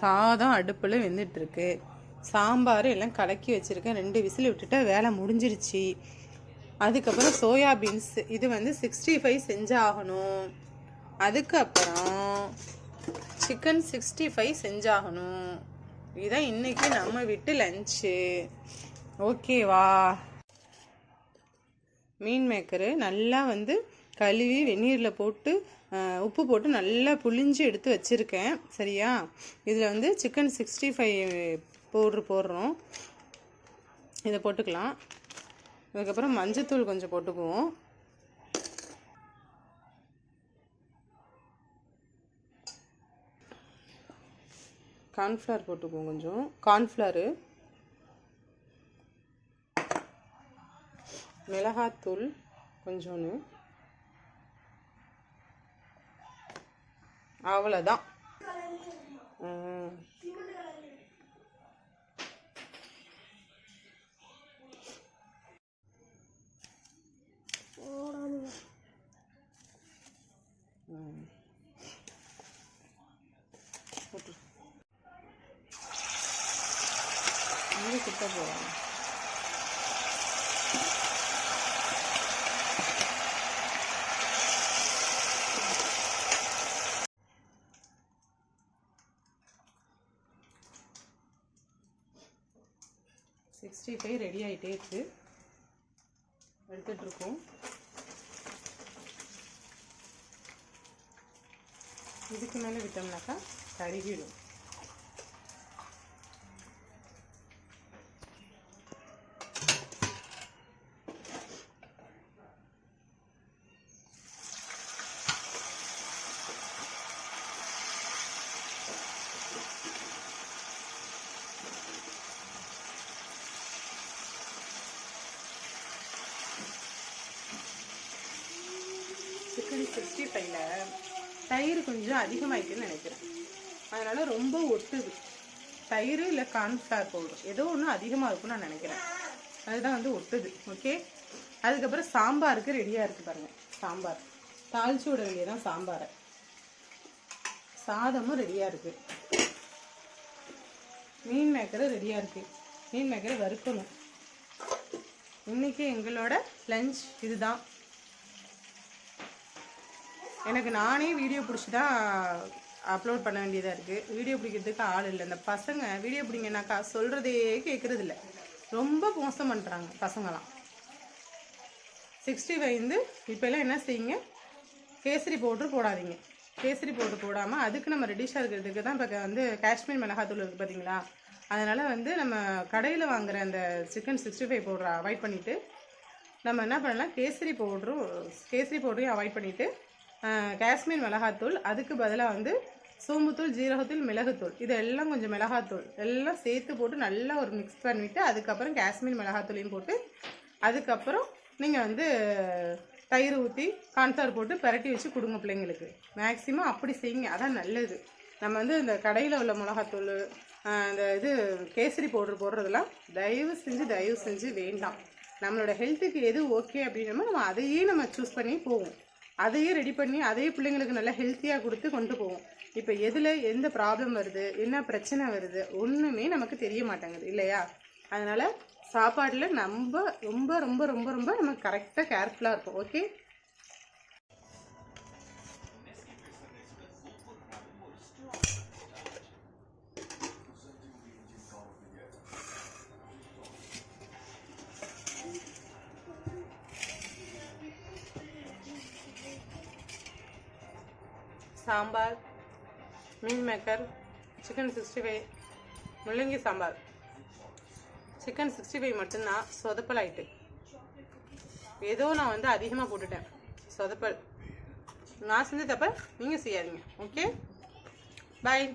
சாதம் அடுப்பில் வெந்துட்டுருக்கு. சாம்பார் எல்லாம் கலக்கி வச்சுருக்கேன். ரெண்டு விசில் விட்டுட்டா வேலை முடிஞ்சிருச்சு. அதுக்கப்புறம் சோயா பீன்ஸ். இது வந்து சிக்ஸ்டி ஃபைவ் செஞ்சாகணும். அதுக்கப்புறம் சிக்கன் சிக்ஸ்டி ஃபைவ் செஞ்சாகணும். இதான் இன்றைக்கி நம்ம வீட்டு லஞ்சு ஓகேவா மீன் மேக்கரு நல்லா வந்து கழுவி வெந்நீரில் போட்டு உப்பு போட்டு நல்லா புளிஞ்சு எடுத்து வச்சுருக்கேன். சரியா? இதில் வந்து சிக்கன் சிக்ஸ்டி ஃபைவ் பவுட்ரு போடுறோம். இதை போட்டுக்கலாம். அதுக்கப்புறம் மஞ்சத்தூள் கொஞ்சம் போட்டுக்குவோம். கார்ன்ஃப்ளவர் போட்டுக்குவோம் கொஞ்சம். கார்ன்ஃப்ளவரு. மிளகாத்தூள் கொஞ்சோன்னு. அவ்வளோதான் ம். ம். போட்டு. இங்கே போகிறாங்க சிக்ஸ்டி ஃபைவ் ரெடி ஆகிட்டே இருக்கு. எடுத்துட்ருக்கோம். இதுக்கு மேலே விட்டோம்னாக்கா கருகிடும். சிக்ஸ்டி ஃபைவ்ல தயிர். கொஞ்சம் அதிகமாயிட்டுன்னு நினைக்கிறேன். அதனால ரொம்ப ஒட்டுது. தயிர் இல்லை கான்ஸ்டார் பவுடர் ஏதோ ஒன்று அதிகமாக இருக்கும்னு நான் நினைக்கிறேன். அதுதான் வந்து ஒட்டுது. ஓகே அதுக்கப்புறம் சாம்பாருக்கு ரெடியாக இருக்குது பாருங்கள் சாம்பார். தாளிச்சு விட வேண்டியதான் சாம்பாரை. சாதமும் ரெடியாக இருக்குது மீன் மேக்கரும் ரெடியாக இருக்குது மீன் மேக்கரை வறுக்கணும். இன்றைக்கி எங்களோட லஞ்ச் இதுதான். எனக்கு நானே வீடியோ பிடிச்சி தான் அப்லோட் பண்ண வேண்டியதாக இருக்குது வீடியோ பிடிக்கிறதுக்கு ஆள் இல்லை. இந்த பசங்க வீடியோ பிடிங்கனாக்கா சொல்கிறதே கேட்குறது இல்லை ரொம்ப மோசம் பண்ணுறாங்க பசங்களாம். சிக்ஸ்டி ஃபைவ் வந்து இப்போல்லாம் என்ன செய்யுங்க? கேசரி பவுட்ரு போடாதீங்க. கேசரி பவுட்ரு போடாமல் அதுக்கு நம்ம ரெடிஷாக இருக்கிறதுக்கு தான் இப்போ வந்து காஷ்மீர் மிளகாத்தூள் இருக்குது பார்த்தீங்களா அதனால் வந்து நம்ம கடையில் வாங்குகிற அந்த சிக்கன் சிக்ஸ்டி ஃபைவ் பவுடரை அவாய்ட் பண்ணிவிட்டு நம்ம என்ன பண்ணலாம்? கேசரி பவுடரும் கேசரி பவுடரையும் அவாய்ட் பண்ணிவிட்டு காஷ்மீர் மிளகாத்தூள் அதுக்கு பதிலாக வந்து சோம்புத்தூள் ஜீரகத்தூள் மிளகுத்தூள். இது எல்லாம் கொஞ்சம் மிளகாத்தூள். எல்லாம் சேர்த்து போட்டு நல்லா ஒரு மிக்ஸ் பண்ணிவிட்டு அதுக்கப்புறம் காஷ்மீர் மிளகாத்தூளையும் போட்டு அதுக்கப்புறம் நீங்கள் வந்து தயிர் ஊற்றி கான்சார் போட்டு பிரட்டி வச்சு கொடுங்க பிள்ளைங்களுக்கு. மேக்ஸிமம் அப்படி செய்யுங்க. அதான் நல்லது. நம்ம வந்து இந்த கடையில் உள்ள மிளகாத்தூள் இந்த இது கேசரி பவுடர் போடுறதெல்லாம் தயவு செஞ்சு தயவு செஞ்சு வேண்டாம். நம்மளோட ஹெல்த்துக்கு எது ஓகே அப்படின்னமோ நம்ம அதையே நம்ம சூஸ் பண்ணி போவோம். அதையே ரெடி பண்ணி அதையே பிள்ளைங்களுக்கு நல்லா ஹெல்த்தியாக கொடுத்து கொண்டு போவோம். இப்போ எதில் எந்த ப்ராப்ளம் வருது என்ன பிரச்சனை வருது ஒன்றுமே நமக்கு தெரிய மாட்டேங்குது இல்லையா? அதனால் சாப்பாட்டில் நம்ம ரொம்ப ரொம்ப ரொம்ப ரொம்ப நம்ம கரெக்டாக கேர்ஃபுல்லாக இருப்போம் ஓகே சாம்பார் மீன் மேக்கர் சிக்கன் சிக்ஸ்டி ஃபைவ் முள்ளங்கி சாம்பார். சிக்கன் சிக்ஸ்டி ஃபைவ் மட்டும்தான் சொதப்பல் ஆயிட்டு. ஏதோ நான் வந்து அதிகமாக போட்டுட்டேன். சொதப்பல். நான் செஞ்ச தப்ப நீங்கள் செய்யாதீங்க. Okay bye